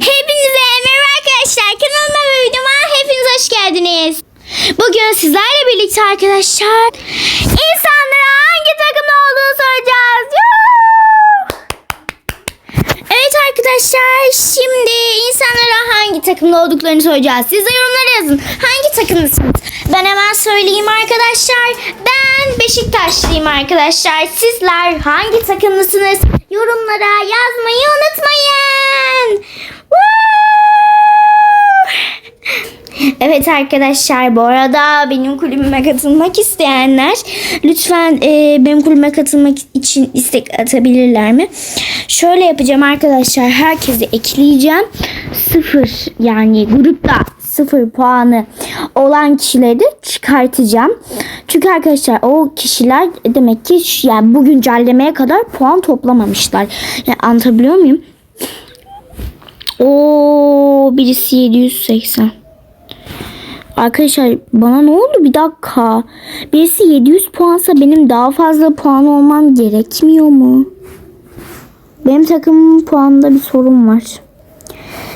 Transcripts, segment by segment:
Hepinize merhaba arkadaşlar. Kanalıma ve videoma hepiniz hoş geldiniz. Bugün sizlerle birlikte arkadaşlar insanlara hangi takımda olduğunu soracağız. Evet arkadaşlar şimdi insanlara hangi takımda olduklarını soracağız. Siz de yorumlara yazın. Hangi takımlısınız? Ben hemen söyleyeyim arkadaşlar. Ben Beşiktaşlıyım arkadaşlar. Sizler hangi takımlısınız? Yorumlara yazmayı unutmayın. Evet arkadaşlar bu arada benim kulübüme katılmak isteyenler lütfen e, benim kulübüme katılmak için istek atabilirler mi? Şöyle yapacağım arkadaşlar herkesi ekleyeceğim. Sıfır yani grupta sıfır puanı olan kişileri de çıkartacağım. Çünkü arkadaşlar o kişiler demek ki yani bu güncellemeye kadar puan toplamamışlar. Yani anlatabiliyor muyum? Oo birisi 780. Arkadaşlar bana ne oldu bir dakika. Birisi 700 puansa benim daha fazla puan olmam gerekmiyor mu? Benim takımın puanında bir sorun var.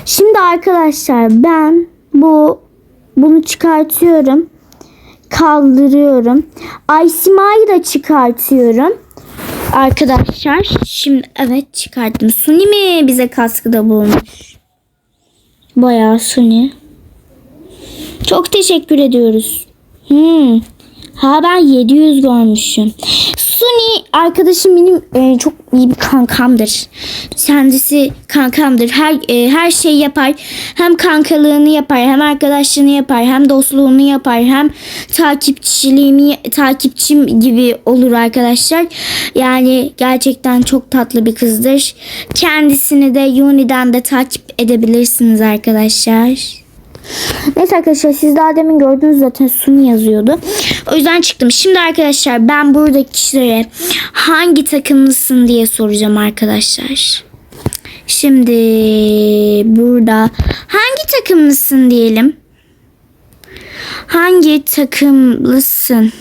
Şimdi arkadaşlar ben bu bunu çıkartıyorum. Kaldırıyorum. Aysima'yı da çıkartıyorum. Arkadaşlar şimdi evet çıkarttım. Suni mi bize kaskıda bulmuş? Bayağı Suni. Çok teşekkür ediyoruz. Hmm. Ha ben 700 görmüşüm. Suni arkadaşım benim e, çok iyi bir kankamdır. Kendisi kankamdır. Her e, her şey yapar. Hem kankalığını yapar, hem arkadaşlığını yapar, hem dostluğunu yapar, hem takipçiliğimi takipçim gibi olur arkadaşlar. Yani gerçekten çok tatlı bir kızdır. Kendisini de Yuni'den de takip edebilirsiniz arkadaşlar. Neyse arkadaşlar siz daha demin gördünüz zaten Suni yazıyordu. O yüzden çıktım. Şimdi arkadaşlar ben buradaki kişilere hangi takımlısın diye soracağım arkadaşlar. Şimdi burada hangi takımlısın diyelim. Hangi takımlısın?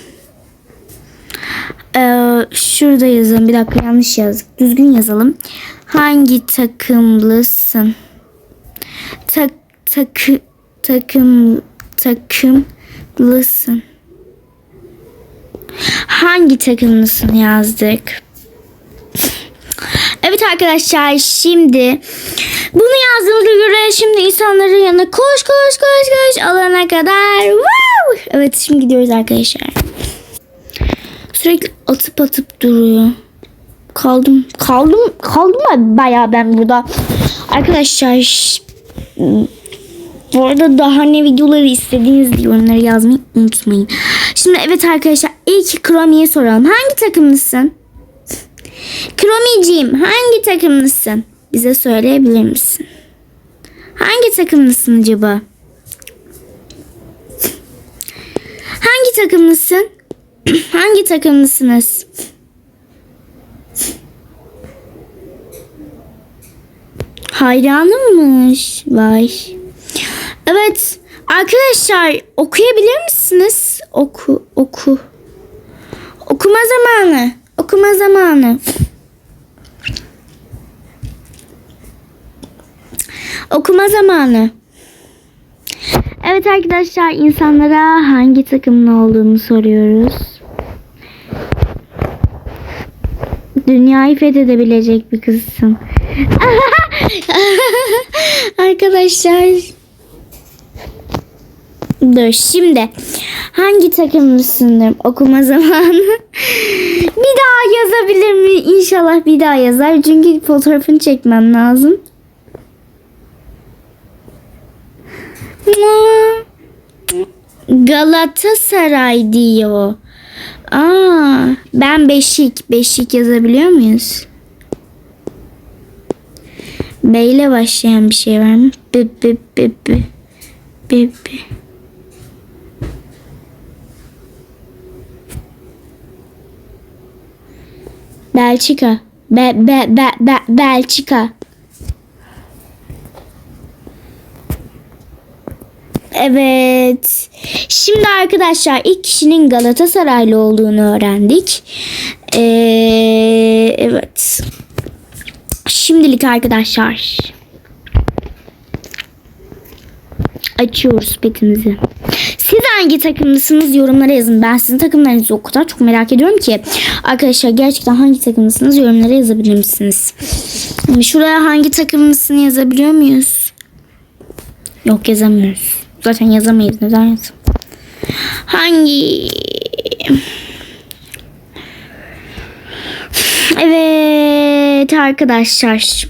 Ee, şurada yazalım. Bir dakika yanlış yazdık. Düzgün yazalım. Hangi takımlısın? Tak takı takım takımlısın. Hangi takımlısın yazdık. Evet arkadaşlar şimdi bunu yazdığımıza göre şimdi insanların yanına koş koş koş koş alana kadar. Wow! Evet şimdi gidiyoruz arkadaşlar. Sürekli atıp atıp duruyor. Kaldım kaldım kaldım bayağı ben burada. Arkadaşlar bu arada daha ne videoları istediğiniz yorumları yazmayı unutmayın. Şimdi evet arkadaşlar ilk Kromi'ye soralım. Hangi takımlısın? Kromiciğim hangi takımlısın? Bize söyleyebilir misin? Hangi takımlısın acaba? Hangi takımlısın? hangi takımlısınız? Hayranımmış. Vay. Evet. Arkadaşlar okuyabilir misiniz? Oku, oku. Okuma zamanı. Okuma zamanı. Okuma zamanı. Evet arkadaşlar insanlara hangi takımın olduğunu soruyoruz. Dünyayı fethedebilecek bir kızsın. arkadaşlar Dur şimdi hangi takımlısındır okuma zamanı? Bir daha yazabilir mi? İnşallah bir daha yazar. Çünkü fotoğrafını çekmem lazım. Galatasaray diyor. Aa, ben Beşik. Beşik yazabiliyor muyuz? B ile başlayan bir şey var mı? B, B, B, B. B, B. Belçika. Be, be, be, be, Belçika. Evet. Şimdi arkadaşlar ilk kişinin Galatasaraylı olduğunu öğrendik. Ee, evet. Şimdilik arkadaşlar Açıyoruz petimizi. Siz hangi takımlısınız yorumlara yazın. Ben sizin takımlarınızı o kadar çok merak ediyorum ki. Arkadaşlar gerçekten hangi takımlısınız yorumlara yazabilir misiniz? Şimdi şuraya hangi takımlısını yazabiliyor muyuz? Yok yazamıyoruz. Zaten yazamayız. Neden yazalım? Hangi? Evet arkadaşlar.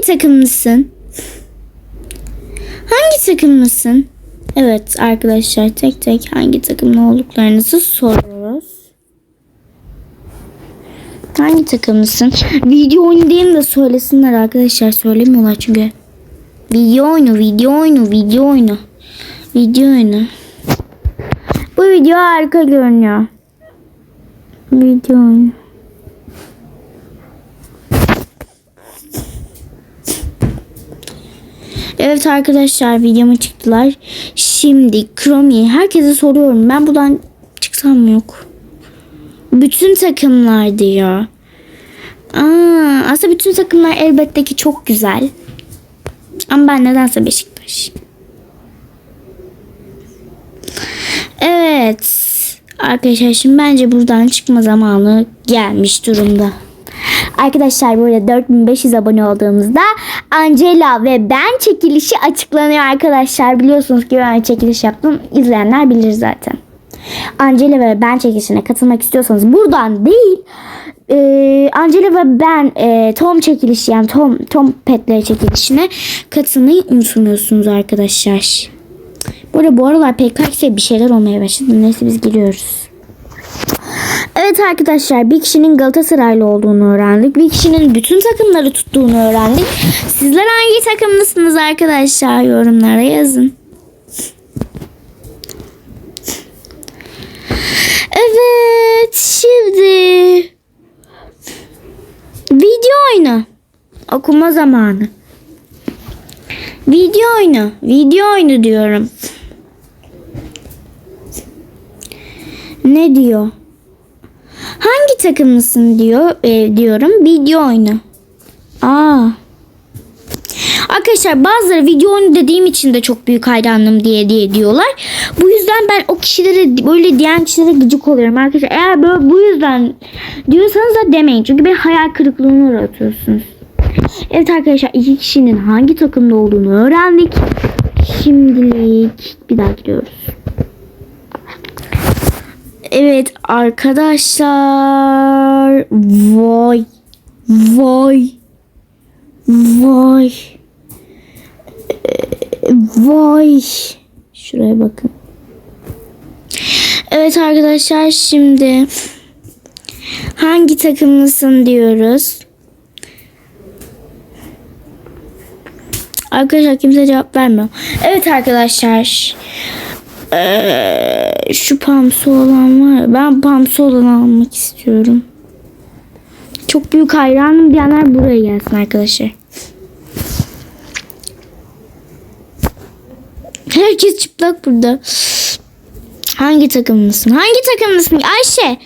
Hangi takımlısın? Hangi takımlısın? Evet arkadaşlar tek tek hangi takımlı olduklarınızı soruyoruz. Hangi takımlısın? Video oyunu diye de söylesinler arkadaşlar. Söylemiyorlar çünkü. Video oyunu, video oyunu, video oyunu. Video oyunu. Bu video harika görünüyor. Video oyunu. Evet arkadaşlar videoma çıktılar. Şimdi Chrome'yi herkese soruyorum. Ben buradan çıksam yok? Bütün takımlar diyor. Aa, aslında bütün takımlar elbette ki çok güzel. Ama ben nedense Beşiktaş. Evet. Arkadaşlar şimdi bence buradan çıkma zamanı gelmiş durumda. Arkadaşlar böyle 4500 abone olduğumuzda Angela ve ben çekilişi açıklanıyor arkadaşlar. Biliyorsunuz ki ben çekiliş yaptım. İzleyenler bilir zaten. Angela ve ben çekilişine katılmak istiyorsanız buradan değil e, Angela ve ben e, Tom çekilişi yani Tom Tom petleri çekilişine katılmayı unutmuyorsunuz arkadaşlar. Bu arada bu aralar PKX bir şeyler olmaya başladı. Neyse biz giriyoruz. Evet arkadaşlar bir kişinin Galatasaraylı olduğunu öğrendik. Bir kişinin bütün takımları tuttuğunu öğrendik. Sizler hangi takımlısınız arkadaşlar? Yorumlara yazın. Evet şimdi video oyunu okuma zamanı. Video oyunu, video oyunu diyorum. Ne diyor? Hangi takımlısın diyor e, diyorum. Video oyunu. Aa. Arkadaşlar bazıları video oyunu dediğim için de çok büyük hayranım diye diye diyorlar. Bu yüzden ben o kişilere böyle diyen kişilere gıcık oluyorum arkadaşlar. Eğer böyle bu yüzden diyorsanız da demeyin. Çünkü beni hayal kırıklığına uğratıyorsunuz. Evet arkadaşlar iki kişinin hangi takımda olduğunu öğrendik. Şimdilik bir daha gidiyoruz. Evet arkadaşlar. Vay. Vay. Vay. Ee, Vay. Şuraya bakın. Evet arkadaşlar şimdi hangi takımlısın diyoruz. Arkadaşlar kimse cevap vermiyor. Evet arkadaşlar. Ee, şu pamsu olan var. Ben pamsu olanı almak istiyorum. Çok büyük hayranım diyenler buraya gelsin arkadaşlar. Herkes çıplak burada. Hangi takımlısın? Hangi takımlısın? Ayşe.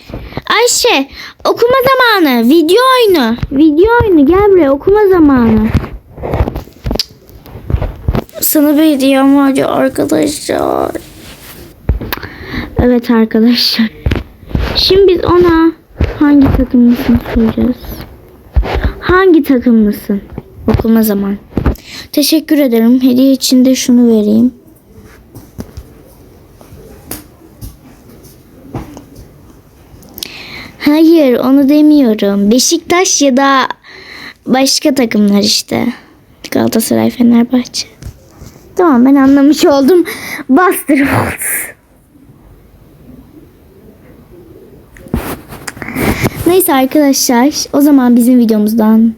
Ayşe. Okuma zamanı. Video oyunu. Video oyunu. Gel buraya. Okuma zamanı. Sana bir hediyem var ya arkadaşlar. Evet arkadaşlar. Şimdi biz ona hangi takımlısın soracağız. Hangi takımlısın? Okuma zaman. Teşekkür ederim. Hediye için de şunu vereyim. Hayır onu demiyorum. Beşiktaş ya da başka takımlar işte. Galatasaray, Fenerbahçe. Tamam ben anlamış oldum. Bastır oldu. Neyse arkadaşlar o zaman bizim videomuzdan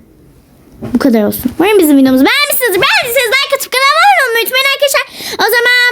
bu kadar olsun. Umarım bizim videomuzu beğenmişsinizdir. Beğendiyseniz like atıp kanalıma abone olmayı unutmayın arkadaşlar. O zaman